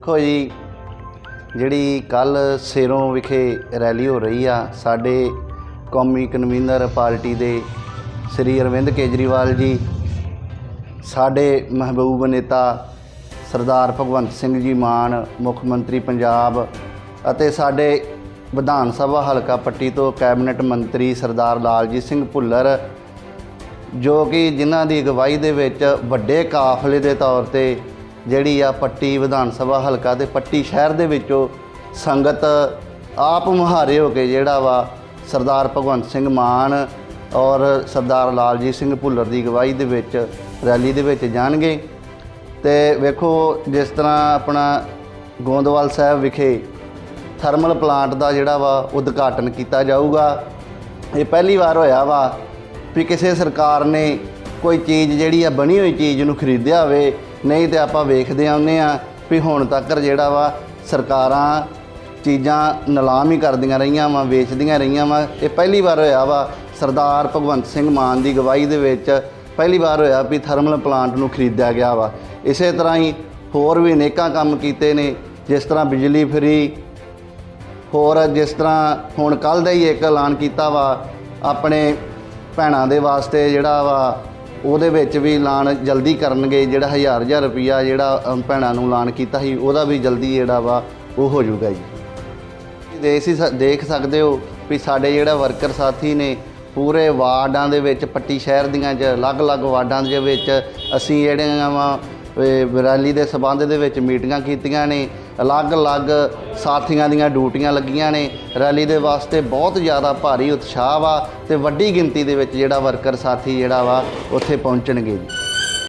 ਦੇਖੋ ਜੀ, ਜਿਹੜੀ ਕੱਲ ਸੇਰੋਂ ਵਿਖੇ ਰੈਲੀ ਹੋ ਰਹੀ ਆ, ਸਾਡੇ ਕੌਮੀ ਕਨਵੀਨਰ ਪਾਰਟੀ ਦੇ ਸ੍ਰੀ ਅਰਵਿੰਦ ਕੇਜਰੀਵਾਲ ਜੀ, ਸਾਡੇ ਮਹਿਬੂਬ ਨੇਤਾ ਸਰਦਾਰ ਭਗਵੰਤ ਸਿੰਘ ਜੀ ਮਾਨ, ਮੁੱਖ ਮੰਤਰੀ ਪੰਜਾਬ ਅਤੇ ਸਾਡੇ ਵਿਧਾਨ ਸਭਾ ਹਲਕਾ ਪੱਟੀ ਤੋਂ ਕੈਬਨਿਟ ਮੰਤਰੀ ਸਰਦਾਰ ਲਾਲਜੀਤ ਸਿੰਘ ਭੁੱਲਰ, ਜੋ ਕਿ ਜਿਨ੍ਹਾਂ ਦੀ ਅਗਵਾਈ ਦੇ ਵਿੱਚ ਵੱਡੇ ਕਾਫਲੇ ਦੇ ਤੌਰ ਤੇ ਜਿਹੜੀ ਆ ਪੱਟੀ ਵਿਧਾਨ ਸਭਾ ਹਲਕਾ ਤੇ ਪੱਟੀ ਸ਼ਹਿਰ ਦੇ ਵਿੱਚੋਂ ਸੰਗਤ ਆਪ ਮੁਹਾਰੇ ਹੋ ਕੇ ਜਿਹੜਾ ਵਾ ਸਰਦਾਰ ਭਗਵੰਤ ਸਿੰਘ ਮਾਨ ਔਰ ਸਰਦਾਰ ਲਾਲਜੀਤ ਸਿੰਘ ਭੁੱਲਰ ਦੀ ਅਗਵਾਈ ਦੇ ਵਿੱਚ, ਰੈਲੀ ਦੇ ਵਿੱਚ ਜਾਣਗੇ। ਤੇ ਵੇਖੋ ਜਿਸ ਤਰ੍ਹਾਂ ਆਪਣਾ ਗੋਂਦਵਾਲ ਸਾਹਿਬ ਵਿਖੇ ਥਰਮਲ ਪਲਾਂਟ ਦਾ ਜਿਹੜਾ ਵਾ ਉਦਘਾਟਨ ਕੀਤਾ ਜਾਊਗਾ। ਇਹ ਪਹਿਲੀ ਵਾਰ ਹੋਇਆ ਵਾ ਵੀ ਕਿਸੇ ਸਰਕਾਰ ਨੇ ਕੋਈ ਚੀਜ਼ ਜਿਹੜੀ ਆ ਬਣੀ ਹੋਈ ਚੀਜ਼ ਨੂੰ ਖਰੀਦਿਆ ਹੋਵੇ ਨਹੀਂ ਤੇ ਆਪਾਂ ਵੇਖਦੇ ਆਉਂਦੇ ਆ ਵੀ ਹੁਣ ਤੱਕ ਜਿਹੜਾ ਵਾ ਸਰਕਾਰਾਂ ਚੀਜ਼ਾਂ ਨਿਲਾਮ ਹੀ ਕਰਦੀਆਂ ਰਹੀਆਂ ਵਾ, ਵੇਚਦੀਆਂ ਰਹੀਆਂ ਵਾ। ਇਹ ਪਹਿਲੀ ਵਾਰ ਹੋਇਆ ਵਾ ਸਰਦਾਰ ਭਗਵੰਤ ਸਿੰਘ ਮਾਨ ਦੀ ਗਵਾਹੀ ਦੇ ਵਿੱਚ ਪਹਿਲੀ ਵਾਰ ਹੋਇਆ ਵੀ ਥਰਮਲ ਪਲਾਂਟ ਨੂੰ ਖਰੀਦਿਆ ਗਿਆ ਵਾ। ਇਸੇ ਤਰ੍ਹਾਂ ਹੀ ਹੋਰ ਵੀ ਅਨੇਕਾਂ ਕੰਮ ਕੀਤੇ ਨੇ, ਜਿਸ ਤਰ੍ਹਾਂ ਬਿਜਲੀ ਫਰੀ, ਹੋਰ ਜਿਸ ਤਰ੍ਹਾਂ ਹੁਣ ਕੱਲ ਦਾ ਹੀ ਇੱਕ ਐਲਾਨ ਕੀਤਾ ਵਾ, ਆਪਣੇ ਭੈਣਾਂ ਦੇ ਵਾਸਤੇ ਜਿਹੜਾ ਵਾ ਉਹਦੇ ਵਿੱਚ ਵੀ ਐਲਾਨ ਜਲਦੀ ਕਰਨਗੇ, ਜਿਹੜਾ ਹਜ਼ਾਰ ਹਜ਼ਾਰ ਰੁਪਈਆ ਜਿਹੜਾ ਭੈਣਾਂ ਨੂੰ ਐਲਾਨ ਕੀਤਾ ਸੀ, ਉਹਦਾ ਵੀ ਜਲਦੀ ਜਿਹੜਾ ਵਾ, ਉਹ ਹੋ ਜਾਊਗਾ ਜੀ। ਦੇਖ ਹੀ ਸ- ਦੇਖ ਸਕਦੇ ਹੋ ਵੀ ਸਾਡੇ ਜਿਹੜਾ ਵਰਕਰ ਸਾਥੀ ਨੇ, ਪੂਰੇ ਵਾਰਡਾਂ ਦੇ ਵਿੱਚ, ਪੱਟੀ ਸ਼ਹਿਰ ਦੀਆਂ ਚ, ਅਲੱਗ-ਅਲੱਗ ਵਾਰਡਾਂ ਦੇ ਵਿੱਚ, ਅਸੀਂ ਜਿਹੜੀਆਂ ਵਾ ਰੈਲੀ ਦੇ ਸਬੰਧ ਦੇ ਵਿੱਚ ਮੀਟਿੰਗਾਂ ਕੀਤੀਆਂ ਨੇ, ਅਲੱਗ-ਅਲੱਗ ਸਾਥੀਆਂ ਦੀਆਂ ਡਿਊਟੀਆਂ ਲੱਗੀਆਂ ਨੇ। ਰੈਲੀ ਦੇ ਵਾਸਤੇ ਬਹੁਤ ਜ਼ਿਆਦਾ ਭਾਰੀ ਉਤਸ਼ਾਹ ਵਾ ਤੇ ਵੱਡੀ ਗਿਣਤੀ ਦੇ ਵਿੱਚ ਜਿਹੜਾ ਵਰਕਰ ਸਾਥੀ ਜਿਹੜਾ ਵਾ, ਉੱਥੇ ਪਹੁੰਚਣਗੇ। ਜੀ